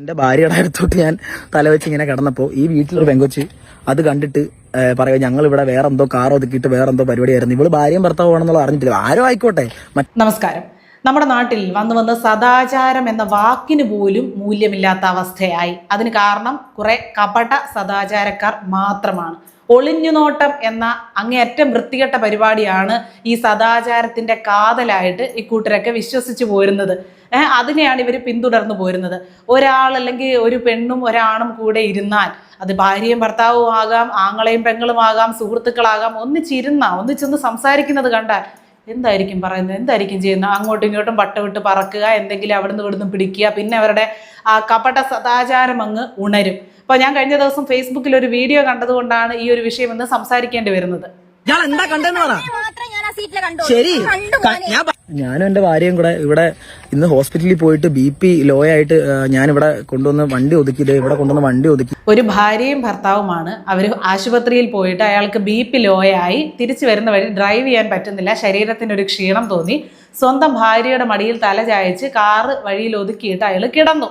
എന്റെ ഭാര്യയുടെ അടുത്തോട്ട് ഞാൻ തലവെച്ച് ഇങ്ങനെ കിടന്നപ്പോ ഈ വീട്ടിലൊരു പെങ്കൊച്ച് അത് കണ്ടിട്ട് പറയുക ഞങ്ങൾ ഇവിടെ വേറെ എന്തോ കാർ ഒതുക്കിയിട്ട് വേറെ എന്തോ പരിപാടിയായിരുന്നു. ഇവൾ ഭാര്യയും ഭർത്താവ് ആണെന്നുള്ള അറിഞ്ഞിട്ടില്ല. ആരോ ആയിക്കോട്ടെ നമസ്കാരം. നമ്മുടെ നാട്ടിൽ വന്നു വന്ന് സദാചാരം എന്ന വാക്കിന് പോലും മൂല്യമില്ലാത്ത അവസ്ഥയായി. അതിന് കാരണം കുറെ കപട സദാചാരക്കാർ മാത്രമാണ്. ഒളിഞ്ഞുനോട്ടം എന്ന അങ്ങേയറ്റം വൃത്തികെട്ട പരിപാടിയാണ് ഈ സദാചാരത്തിന്റെ കാതലായിട്ട് ഇക്കൂട്ടരൊക്കെ വിശ്വസിച്ചു പോരുന്നത്. അതിനെയാണ് ഇവർ പിന്തുടർന്നു പോരുന്നത്. ഒരാൾ അല്ലെങ്കിൽ ഒരു പെണ്ണും ഒരാണും കൂടെ ഇരുന്നാൽ അത് ഭാര്യയും ഭർത്താവും ആകാം ആങ്ങളെയും പെങ്ങളും ആകാം സുഹൃത്തുക്കളാകാം ഒന്നിച്ചിരുന്ന ഒന്നിച്ചൊന്ന് സംസാരിക്കുന്നത് കണ്ടാൽ എന്തായിരിക്കും പറയുന്നത്? എന്തായിരിക്കും ചെയ്യുന്നത്? അങ്ങോട്ടും ഇങ്ങോട്ടും പട്ട വിട്ട് പറക്കുക എന്തെങ്കിലും അവിടുന്ന് ഇവിടുന്ന് പിടിക്കുക പിന്നെ അവരുടെ ആ കപട സദാചാരം അങ്ങ് ഉണരും. അപ്പോൾ ഞാൻ കഴിഞ്ഞ ദിവസം ഫേസ്ബുക്കിൽ ഒരു വീഡിയോ കണ്ടതുകൊണ്ടാണ് ഈ ഒരു വിഷയം ഇന്ന് സംസാരിക്കേണ്ടി വരുന്നത്. ഞാൻ എന്താ കണ്ടെന്ന് പറ. ശരി. കണ്ടു ഞാൻ പ- ഞാനും എന്റെ ഭാര്യയും കൂടെ ഇവിടെ ഇന്ന് ഹോസ്പിറ്റലിൽ പോയിട്ട് ബി പി ലോ ആയിട്ട് ഞാൻ ഇവിടെ കൊണ്ടുവന്ന് വണ്ടി ഒതുക്കി ഇവിടെ കൊണ്ടുവന്ന് വണ്ടി ഒതുക്കി. ഒരു ഭാര്യയും ഭർത്താവുമാണ്. അവർ ആശുപത്രിയിൽ പോയിട്ട് അയാൾക്ക് ബി പി ലോ ആയി തിരിച്ചു വരുന്ന വഴി ഡ്രൈവ് ചെയ്യാൻ പറ്റുന്നില്ല. ശരീരത്തിന് ഒരു ക്ഷീണം തോന്നി. സ്വന്തം ഭാര്യയുടെ മടിയിൽ തല ചായച്ച് കാറ് വഴിയിൽ ഒതുക്കിയിട്ട് അയാൾ കിടന്നു.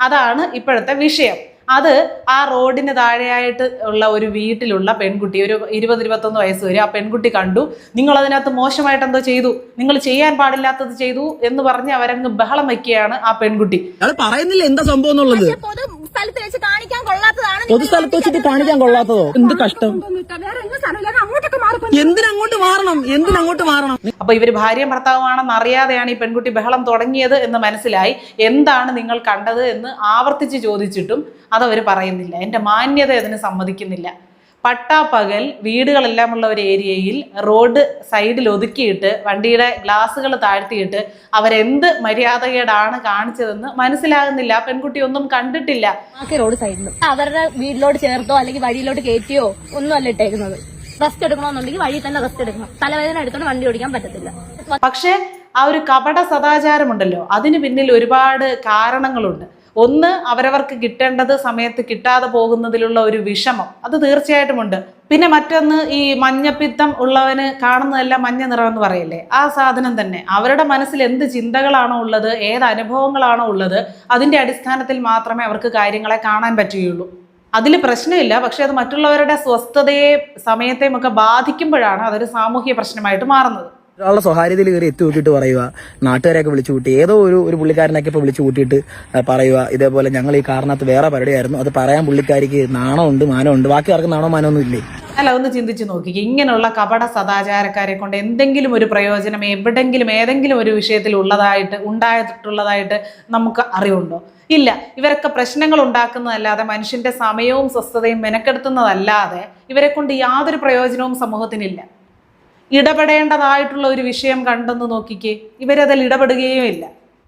അതാണ് ഇപ്പോഴത്തെ വിഷയം. അത് ആ റോഡിന് താഴെയായിട്ട് ഉള്ള ഒരു വീട്ടിലുള്ള പെൺകുട്ടി ഒരു ഇരുപത് ഇരുപത്തൊന്ന് വയസ്സ് വരെ ആ പെൺകുട്ടി കണ്ടു. നിങ്ങൾ അതിനകത്ത് മോശമായിട്ട് എന്തോ ചെയ്തു? നിങ്ങൾ ചെയ്യാൻ പാടില്ലാത്തത് ചെയ്തു എന്ന് പറഞ്ഞ് അവരങ്ങ് ബഹളം വയ്ക്കുകയാണ് ആ പെൺകുട്ടി. പറയുന്നില്ല എന്താ സംഭവം എന്നുള്ളത്? പൊതു സ്ഥലത്ത് വെച്ച് കാണിക്കാൻ കൊള്ളാത്തതാണ് നിങ്ങൾ പൊതുസ്ഥലത്ത് വെച്ചിട്ട് കാണിക്കാൻ കൊള്ളാത്തതോ? എന്ത് കഷ്ടം? എന്തിനങ്ങോട്ട് മാറണം? എന്തിനങ്ങോട്ട് മാറണം? അപ്പൊ ഇവർ ഭാര്യ ഭർത്താവുമാണെന്ന് അറിയാതെയാണ് ഈ പെൺകുട്ടി ബഹളം തുടങ്ങിയത് എന്ന് മനസ്സിലായി. എന്താണ് നിങ്ങൾ കണ്ടത് എന്ന് ആവർത്തിച്ച് ചോദിച്ചിട്ടും അതവർ പറയുന്നില്ല. എന്റെ മാന്യത അതിന് സമ്മതിക്കുന്നില്ല. പട്ടാപ്പകൽ വീടുകളെല്ലാം ഉള്ള ഒരു ഏരിയയിൽ റോഡ് സൈഡിൽ ഒതുക്കിയിട്ട് വണ്ടിയുടെ ഗ്ലാസ്സുകൾ താഴ്ത്തിയിട്ട് അവരെന്ത് മര്യാദകേടാണ് കാണിച്ചതെന്ന് മനസ്സിലാകുന്നില്ല. ആ പെൺകുട്ടി ഒന്നും കണ്ടിട്ടില്ല. റോഡ് സൈഡിൽ അവരുടെ വീട്ടിലോട്ട് ചേർത്തോ അല്ലെങ്കിൽ വഴിയിലോട്ട് കയറ്റിയോ ഒന്നും അല്ല ഇട്ടേക്കുന്നത്. റെസ്റ്റ് എടുക്കണമെന്നുണ്ടെങ്കിൽ വഴി തന്നെ റെസ്റ്റ് എടുക്കണം. തലവേദന എടുത്തോണ്ട് വണ്ടി ഓടിക്കാൻ പറ്റത്തില്ല. പക്ഷേ ആ ഒരു കപട സദാചാരമുണ്ടല്ലോ. അതിന് പിന്നിൽ ഒരുപാട് കാരണങ്ങളുണ്ട്. ഒന്ന് അവരവർക്ക് കിട്ടേണ്ടത് സമയത്ത് കിട്ടാതെ പോകുന്നതിലുള്ള ഒരു വിഷമം. അത് തീർച്ചയായിട്ടും ഉണ്ട്. പിന്നെ മറ്റൊന്ന് ഈ മഞ്ഞപ്പിത്തം ഉള്ളവന് കാണുന്നതെല്ലാം മഞ്ഞ നിറം എന്ന് പറയല്ലേ? ആ സാധനം തന്നെ. അവരുടെ മനസ്സിൽ എന്ത് ചിന്തകളാണോ ഉള്ളത് ഏത് അനുഭവങ്ങളാണോ ഉള്ളത് അതിന്റെ അടിസ്ഥാനത്തിൽ മാത്രമേ അവർക്ക് കാര്യങ്ങളെ കാണാൻ പറ്റുകയുള്ളൂ. അതിൽ പ്രശ്നമില്ല. പക്ഷെ അത് മറ്റുള്ളവരുടെ സ്വസ്ഥതയെ സമയത്തെയും ഒക്കെ ബാധിക്കുമ്പോഴാണ് അതൊരു സാമൂഹ്യ പ്രശ്നമായിട്ട് മാറുന്നത്. ഒരാളുടെ സ്വകാര്യതയിൽ കയറി എത്തി നോക്കിയിട്ട് പറയുക നാട്ടുകാരെയൊക്കെ വിളിച്ചു കൂട്ടി ഏതോ ഒരു ഒരു പുള്ളിക്കാരനൊക്കെ ഇപ്പോൾ വിളിച്ചു കൂട്ടിയിട്ട് പറയുക ഇതേപോലെ ഞങ്ങൾ ഈ കാരണത്ത് വേറെ പരിപാടിയായിരുന്നു അത് പറയാൻ പുള്ളിക്കാരിക്ക് നാണമുണ്ട് മാനമുണ്ട് ബാക്കി ആർക്കും നാണോ മാനമൊന്നും ഇല്ലേ? അല്ല ഒന്ന് ചിന്തിച്ചു നോക്കി ഇങ്ങനെയുള്ള കപട സദാചാരക്കാരെ കൊണ്ട് എന്തെങ്കിലും ഒരു പ്രയോജനം എവിടെങ്കിലും ഏതെങ്കിലും ഒരു വിഷയത്തിൽ ഉള്ളതായിട്ട് ഉണ്ടായിട്ടുള്ളതായിട്ട് നമുക്ക് അറിവുണ്ടോ? ഇല്ല ഇവരൊക്കെ പ്രശ്നങ്ങൾ ഉണ്ടാക്കുന്നതല്ലാതെ മനുഷ്യന്റെ സമയവും സ്വസ്ഥതയും മെനക്കെടുത്തുന്നതല്ലാതെ ഇവരെ കൊണ്ട് യാതൊരു പ്രയോജനവും സമൂഹത്തിനില്ല. ഇടപെടേണ്ടതായിട്ടുള്ള ഒരു വിഷയം കണ്ടെന്ന് നോക്കിക്കേ. ഇവരതിൽ ഇടപെടുകയും ഇല്ല.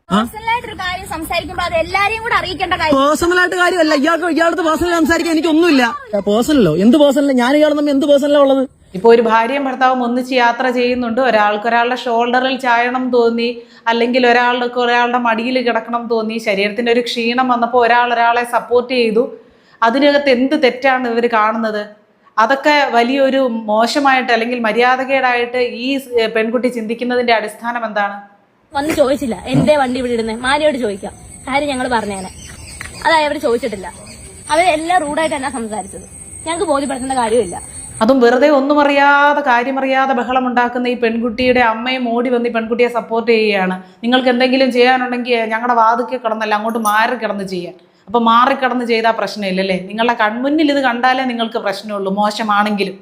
പേഴ്സണലായിട്ടൊരു കാര്യം സംസാരിക്കുമ്പോൾ അത് എല്ലാരെയും കൂടെ അറിയിക്കേണ്ട കാര്യം പേഴ്സണൽ ആയിട്ട് കാര്യമല്ല. ഇയാൾക്ക് ഇയാളുടെ പേഴ്സണൽ സംസാരിക്കാൻ എനിക്കൊന്നുമില്ല. പേഴ്സണലോ എന്ത് പേഴ്സണൽ ഞാൻ ഇയാൾ തമ്മിൽ എന്ത് പേഴ്സണലാ ഉള്ളത് ഇപ്പോൾ ഒരു ഭാര്യയും ഭർത്താവും ഒന്നിച്ച് യാത്ര ചെയ്യുന്നുണ്ട്. ഒരാൾക്ക് ഒരാളുടെ ഷോൾഡറിൽ ചായണം തോന്നി അല്ലെങ്കിൽ ഒരാൾക്ക് ഒരാളുടെ മടിയിൽ കിടക്കണം തോന്നി ശരീരത്തിന്റെ ഒരു ക്ഷീണം വന്നപ്പോൾ ഒരാൾ ഒരാളെ സപ്പോർട്ട് ചെയ്തു. അതിനകത്ത് എന്ത് തെറ്റാണ് ഇവർ കാണുന്നത്? അതൊക്കെ വലിയൊരു മോശമായിട്ട് അല്ലെങ്കിൽ മര്യാദകേടായിട്ട് ഈ പെൺകുട്ടി ചിന്തിക്കുന്നതിന്റെ അടിസ്ഥാനം എന്താണ്? വന്ന് ചോദിച്ചില്ല. എന്തേ വണ്ടി ഇവിടെ ഇടുന്നത് മാരിയോട് ചോദിക്കാം. കാര്യം ഞങ്ങൾ പറഞ്ഞേനെ. അതായത് അവർ ചോദിച്ചിട്ടില്ല. അവരെല്ലാം റൂഡായിട്ട് തന്നെ സംസാരിച്ചത്? ഞങ്ങൾക്ക് ബോധ്യപ്പെടുത്തേണ്ട കാര്യമില്ല. അതും വെറുതെ ഒന്നും അറിയാതെ കാര്യമറിയാതെ ബഹളം ഉണ്ടാക്കുന്ന ഈ പെൺകുട്ടിയുടെ അമ്മയും ഓടി വന്ന് ഈ പെൺകുട്ടിയെ സപ്പോർട്ട് ചെയ്യുകയാണ്. നിങ്ങൾക്ക് എന്തെങ്കിലും ചെയ്യാനുണ്ടെങ്കിൽ ഞങ്ങളുടെ വാതിക്കെ കിടന്നല്ല അങ്ങോട്ട് മാറി കിടന്ന് ചെയ്യാൻ. അപ്പൊ മാറിക്കടന്ന് ചെയ്താൽ പ്രശ്നമില്ലല്ലേ? നിങ്ങളുടെ കൺമുന്നിൽ ഇത് കണ്ടാലേ നിങ്ങൾക്ക് പ്രശ്നമുള്ളൂ മോശമാണെങ്കിലും.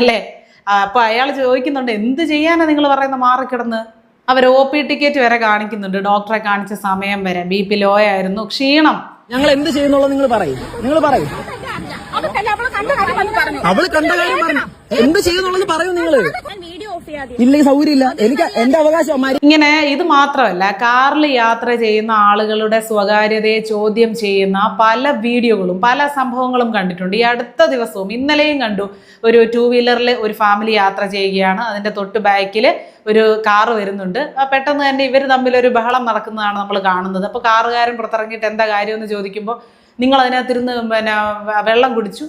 അല്ലേ? അപ്പോൾ അപ്പൊ അയാൾ ചോദിക്കുന്നുണ്ട് എന്ത് ചെയ്യാനാ നിങ്ങൾ പറയുന്നത് മാറിക്കിടന്ന്? അവർ ഒ പി ടിക്കറ്റ് വരെ കാണിക്കുന്നുണ്ട് ഡോക്ടറെ കാണിച്ച സമയം വരെ. ബി പി ലോ ആയിരുന്നു ക്ഷീണം. ഞങ്ങൾ എന്ത് ചെയ്യുന്നുള്ളത് നിങ്ങൾ പറയും? നിങ്ങൾ പറയും. അവൾ കണ്ട കാര്യം പറഞ്ഞു. എന്ത് ചെയ്യുന്നുള്ളത് പറയൂ നിങ്ങൾ. ഇല്ല സൗകര്യം ഇല്ല എനിക്ക് എന്റെ അവകാശം ഇങ്ങനെ ഇത് മാത്രമല്ല കാറിൽ യാത്ര ചെയ്യുന്ന ആളുകളുടെ സ്വകാര്യതയെ ചോദ്യം ചെയ്യുന്ന പല വീഡിയോകളും പല സംഭവങ്ങളും കണ്ടിട്ടുണ്ട്. ഈ അടുത്ത ദിവസവും ഇന്നലെയും കണ്ടു. ഒരു ടൂ വീലറിൽ ഒരു ഫാമിലി യാത്ര ചെയ്യുകയാണ്. അതിന്റെ തൊട്ട് ബാക്കിൽ ഒരു കാറ് വരുന്നുണ്ട്. ആ പെട്ടെന്ന് തന്നെ ഇവർ തമ്മിൽ ഒരു ബഹളം നടക്കുന്നതാണ് നമ്മൾ കാണുന്നത്. അപ്പോൾ കാറുകാരൻ പുറത്തിറങ്ങിയിട്ട് എന്താ കാര്യം എന്ന് ചോദിക്കുമ്പോൾ നിങ്ങൾ അതിനകത്തിരുന്ന് പിന്നെ വെള്ളം കുടിച്ചു.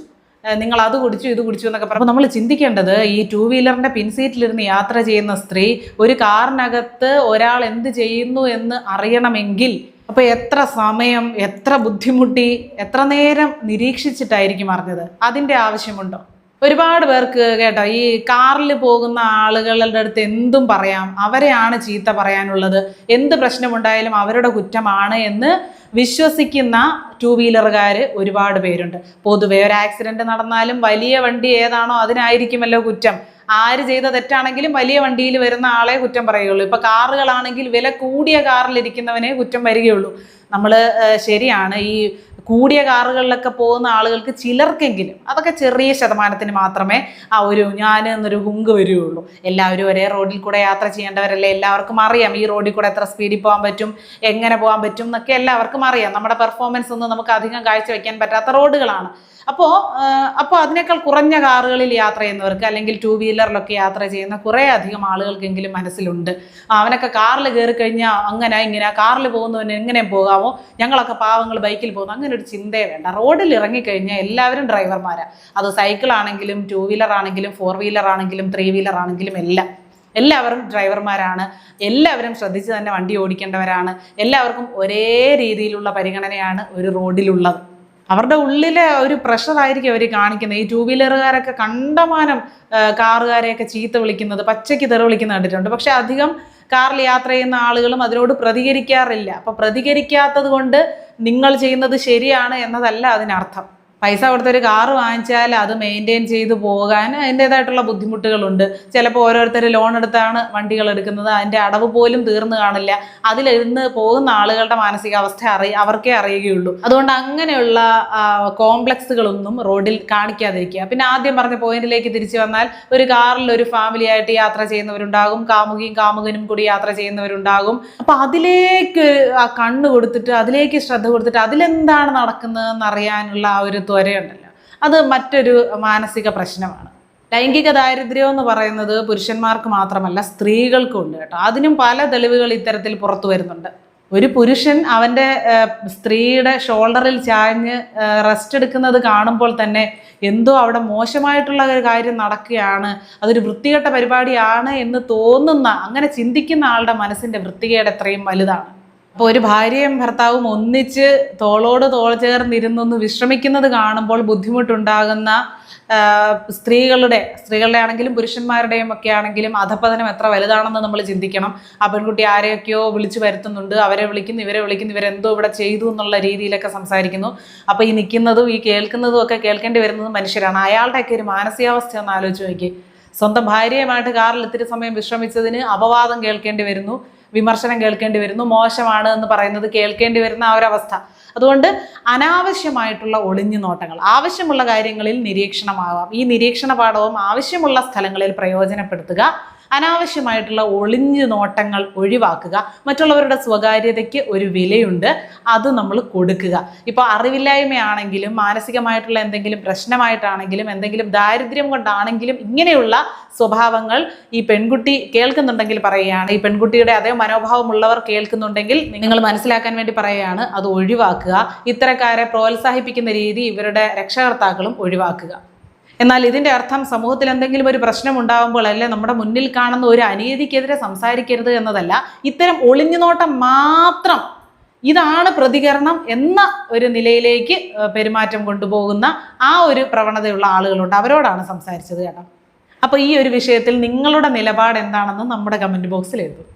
നിങ്ങൾ അത് കുടിച്ചു ഇത് കുടിച്ചു എന്നൊക്കെ പറയുമ്പോൾ നമ്മൾ ചിന്തിക്കേണ്ടത് ഈ ടൂ വീലറിന്റെ പിൻസീറ്റിലിരുന്ന് യാത്ര ചെയ്യുന്ന സ്ത്രീ ഒരു കാറിനകത്ത് ഒരാൾ എന്ത് ചെയ്യുന്നു എന്ന് അറിയണമെങ്കിൽ അപ്പോൾ എത്ര സമയം എത്ര ബുദ്ധിമുട്ടി എത്ര നേരം നിരീക്ഷിച്ചിട്ടായിരിക്കും അറിഞ്ഞത്? അതിന്റെ ആവശ്യമുണ്ടോ? ഒരുപാട് പേർക്ക് കേട്ടോ ഈ കാറിൽ പോകുന്ന ആളുകളുടെ അടുത്ത് എന്തും പറയാം. അവരെയാണ് ചീത്ത പറയാനുള്ളത്. എന്ത് പ്രശ്നമുണ്ടായാലും അവരുടെ കുറ്റമാണ് എന്ന് വിശ്വസിക്കുന്ന ടൂ വീലറുകാർ ഒരുപാട് പേരുണ്ട്. പൊതുവെ ഒരു ആക്സിഡന്റ് നടന്നാലും വലിയ വണ്ടി ഏതാണോ അതിനായിരിക്കുമല്ലോ കുറ്റം. ആര് ചെയ്ത തെറ്റാണെങ്കിലും വലിയ വണ്ടിയിൽ വരുന്ന ആളെ കുറ്റം പറയുകയുള്ളൂ. ഇപ്പൊ കാറുകളാണെങ്കിൽ വില കൂടിയ കാറിലിരിക്കുന്നവനെ കുറ്റം വരികയുള്ളൂ. നമ്മൾ ശരിയാണ്. ഈ കൂടിയ കാറുകളിലൊക്കെ പോകുന്ന ആളുകൾക്ക് ചിലർക്കെങ്കിലും അതൊക്കെ ചെറിയ ശതമാനത്തിന് മാത്രമേ ആ ഒരു ഞാൻ എന്നൊരു ഹുങ്ക് വരികയുള്ളൂ എല്ലാവരും ഒരേ റോഡിൽ കൂടെ യാത്ര ചെയ്യേണ്ടവരല്ലേ? എല്ലാവർക്കും അറിയാം ഈ റോഡിൽ കൂടെ എത്ര സ്പീഡിൽ പോകാൻ പറ്റും എങ്ങനെ പോകാൻ പറ്റും എന്നൊക്കെ എല്ലാവർക്കും അറിയാം. നമ്മുടെ പെർഫോമൻസ് ഒന്നും നമുക്ക് അധികം കാഴ്ചവെക്കാൻ പറ്റാത്ത റോഡുകളാണ്. അപ്പോൾ അപ്പോൾ അതിനേക്കാൾ കുറഞ്ഞ കാറുകളിൽ യാത്ര ചെയ്യുന്നവർക്ക് അല്ലെങ്കിൽ ടൂ വീലറിലൊക്കെ യാത്ര ചെയ്യുന്ന കുറേ അധികം ആളുകൾക്കെങ്കിലും മനസ്സിലുണ്ട്. അവനൊക്കെ കാറിൽ കയറി കഴിഞ്ഞാൽ അങ്ങനെ ഇങ്ങനെ കാറിൽ പോകുന്നവന് എങ്ങനെ പോകാമോ ഞങ്ങളൊക്കെ പാവങ്ങൾ ബൈക്കിൽ പോകുന്നു അങ്ങനെ ഒരു ചിന്തയെ വേണ്ട. റോഡിൽ ഇറങ്ങിക്കഴിഞ്ഞാൽ എല്ലാവരും ഡ്രൈവർമാരാണ് അത് സൈക്കിൾ ആണെങ്കിലും ടൂ വീലർ ആണെങ്കിലും ഫോർ വീലർ ആണെങ്കിലും ത്രീ വീലർ ആണെങ്കിലും എല്ലാം. എല്ലാവരും ഡ്രൈവർമാരാണ്. എല്ലാവരും ശ്രദ്ധിച്ച് തന്നെ വണ്ടി ഓടിക്കേണ്ടവരാണ്. എല്ലാവർക്കും ഒരേ രീതിയിലുള്ള പരിഗണനയാണ് ഒരു റോഡിലുള്ളത്. അവരുടെ ഉള്ളിലെ ഒരു പ്രഷർ ആയിരിക്കും അവർ കാണിക്കുന്നത് ഈ ടൂ വീലറുകാരൊക്കെ കണ്ടമാനം കാറുകാരെയൊക്കെ ചീത്ത വിളിക്കുന്നത് പച്ചയ്ക്ക് തെറി വിളിക്കുന്നത് കണ്ടിട്ടുണ്ട്. പക്ഷെ അധികം കാറിൽ യാത്ര ചെയ്യുന്ന ആളുകളും അതിനോട് പ്രതികരിക്കാറില്ല. അപ്പൊ പ്രതികരിക്കാത്തത് കൊണ്ട് നിങ്ങൾ ചെയ്യുന്നത് ശരിയാണ് എന്നതല്ല അതിനർത്ഥം. പൈസ കൊടുത്തൊരു കാറ് വാങ്ങിച്ചാൽ അത് മെയിന്റെയിൻ ചെയ്തു പോകാൻ അതിന്റെതായിട്ടുള്ള ബുദ്ധിമുട്ടുകളുണ്ട്. ചിലപ്പോൾ ഓരോരുത്തർ ലോൺ എടുത്താണ് വണ്ടികൾ എടുക്കുന്നത്. അതിന്റെ അടവ് പോലും തീർന്നു കാണില്ല. അതിലിരുന്ന് പോകുന്ന ആളുകളുടെ മാനസികാവസ്ഥ അറിയ അവർക്കേ അറിയുകയുള്ളൂ. അതുകൊണ്ട് അങ്ങനെയുള്ള കോംപ്ലക്സുകളൊന്നും റോഡിൽ കാണിക്കാതിരിക്കുക. പിന്നെ ആദ്യം പറഞ്ഞ പോയിന്റിലേക്ക് തിരിച്ചു വന്നാൽ ഒരു കാറിൽ ഒരു ഫാമിലി ആയിട്ട് യാത്ര ചെയ്യുന്നവരുണ്ടാകും. കാമുകിയും കാമുകനും കൂടി യാത്ര ചെയ്യുന്നവരുണ്ടാകും. അപ്പം അതിലേക്ക് ആ കണ്ണ് കൊടുത്തിട്ട് അതിലേക്ക് ശ്രദ്ധ കൊടുത്തിട്ട് അതിലെന്താണ് നടക്കുന്നതെന്ന് അറിയാനുള്ള ആ ഒരു ത്വരയുണ്ടല്ലോ അത് മറ്റൊരു മാനസിക പ്രശ്നമാണ്. ലൈംഗിക ദാരിദ്ര്യം എന്ന് പറയുന്നത് പുരുഷന്മാർക്ക് മാത്രമല്ല സ്ത്രീകൾക്കും ഉണ്ട് കേട്ടോ. അതിനും പല തെളിവുകൾ ഇത്തരത്തിൽ പുറത്തു വരുന്നുണ്ട്. ഒരു പുരുഷൻ അവന്റെ സ്ത്രീയുടെ ഷോൾഡറിൽ ചാഞ്ഞ് റെസ്റ്റ് എടുക്കുന്നത് കാണുമ്പോൾ തന്നെ എന്തോ അവിടെ മോശമായിട്ടുള്ള ഒരു കാര്യം നടക്കുകയാണ് അതൊരു വൃത്തികെട്ട പരിപാടിയാണ് എന്ന് തോന്നുന്ന അങ്ങനെ ചിന്തിക്കുന്ന ആളുടെ മനസ്സിന്റെ വൃത്തികേട് എത്രയും വലുതാണ്. അപ്പോൾ ഒരു ഭാര്യയും ഭർത്താവും ഒന്നിച്ച് തോളോട് തോൾ ചേർന്നിരുന്നൊന്ന് വിശ്രമിക്കുന്നത് കാണുമ്പോൾ ബുദ്ധിമുട്ടുണ്ടാകുന്ന സ്ത്രീകളുടെ സ്ത്രീകളുടെ ആണെങ്കിലും പുരുഷന്മാരുടെയും ഒക്കെ ആണെങ്കിലും അധപ്പതനം എത്ര വലുതാണെന്ന് നമ്മൾ ചിന്തിക്കണം. ആ പെൺകുട്ടി ആരെയൊക്കെയോ വിളിച്ചു വരുത്തുന്നുണ്ട് അവരെ വിളിക്കുന്നു ഇവരെ വിളിക്കുന്നു ഇവരെന്തോ ഇവിടെ ചെയ്തു എന്നുള്ള രീതിയിലൊക്കെ സംസാരിക്കുന്നു. അപ്പോൾ ഈ നിൽക്കുന്നതും ഈ കേൾക്കുന്നതും ഒക്കെ കേൾക്കേണ്ടി വരുന്നതും മനുഷ്യരാണ്. അയാളുടെയൊക്കെ ഒരു മാനസികാവസ്ഥ ഒന്ന് ആലോചിച്ച് നോക്കി സ്വന്തം ഭാര്യയുമായിട്ട് കാറിൽ ഇത്തിരി സമയം വിശ്രമിച്ചതിന് അപവാദം കേൾക്കേണ്ടി വരുന്നു. വിമർശനം കേൾക്കേണ്ടി വരുന്നു മോശമാണ് എന്ന് പറയുന്നത് കേൾക്കേണ്ടി വരുന്ന ആ ഒരവസ്ഥ. അതുകൊണ്ട് അനാവശ്യമായിട്ടുള്ള ഒളിഞ്ഞു നോട്ടങ്ങൾ ആവശ്യമുള്ള കാര്യങ്ങളിൽ നിരീക്ഷണമാവാം. ഈ നിരീക്ഷണ പാഠവും ആവശ്യമുള്ള സ്ഥലങ്ങളിൽ പ്രയോജനപ്പെടുത്തുക അനാവശ്യമായിട്ടുള്ള ഒളിഞ്ഞു നോട്ടങ്ങൾ ഒഴിവാക്കുക. മറ്റുള്ളവരുടെ സ്വകാര്യതയ്ക്ക് ഒരു വിലയുണ്ട്. അത് നമ്മൾ കൊടുക്കുക. ഇപ്പോൾ അറിവില്ലായ്മയാണെങ്കിലും മാനസികമായിട്ടുള്ള എന്തെങ്കിലും പ്രശ്നമായിട്ടാണെങ്കിലും എന്തെങ്കിലും ദാരിദ്ര്യം കൊണ്ടാണെങ്കിലും ഇങ്ങനെയുള്ള സ്വഭാവങ്ങൾ ഈ പെൺകുട്ടി കേൾക്കുന്നുണ്ടെങ്കിൽ പറയുകയാണ്. ഈ പെൺകുട്ടിയുടെ അതേ മനോഭാവമുള്ളവർ കേൾക്കുന്നുണ്ടെങ്കിൽ നിങ്ങൾ മനസ്സിലാക്കാൻ വേണ്ടി പറയുകയാണ്. അത് ഒഴിവാക്കുക. ഇത്തരക്കാരെ പ്രോത്സാഹിപ്പിക്കുന്ന രീതി ഇവരുടെ രക്ഷകർത്താക്കളും ഒഴിവാക്കുക. എന്നാൽ ഇതിന്റെ അർത്ഥം സമൂഹത്തിൽ എന്തെങ്കിലും ഒരു പ്രശ്നം ഉണ്ടാകുമ്പോൾ അല്ലെ നമ്മുടെ മുന്നിൽ കാണുന്ന ഒരു അനീതിക്കെതിരെ സംസാരിക്കരുത് എന്നതല്ല. ഇത്തരം ഒളിഞ്ഞുനോട്ടം മാത്രം ഇതാണ് പ്രതികരണം എന്ന ഒരു നിലയിലേക്ക് പെരുമാറ്റം കൊണ്ടുപോകുന്ന ആ ഒരു പ്രവണതയുള്ള ആളുകളുണ്ട്. അവരോടാണ് സംസാരിച്ചത് കേട്ടോ. അപ്പോൾ ഈ ഒരു വിഷയത്തിൽ നിങ്ങളുടെ നിലപാട് എന്താണെന്ന് നമ്മുടെ കമന്റ് ബോക്സിൽ എഴുതും.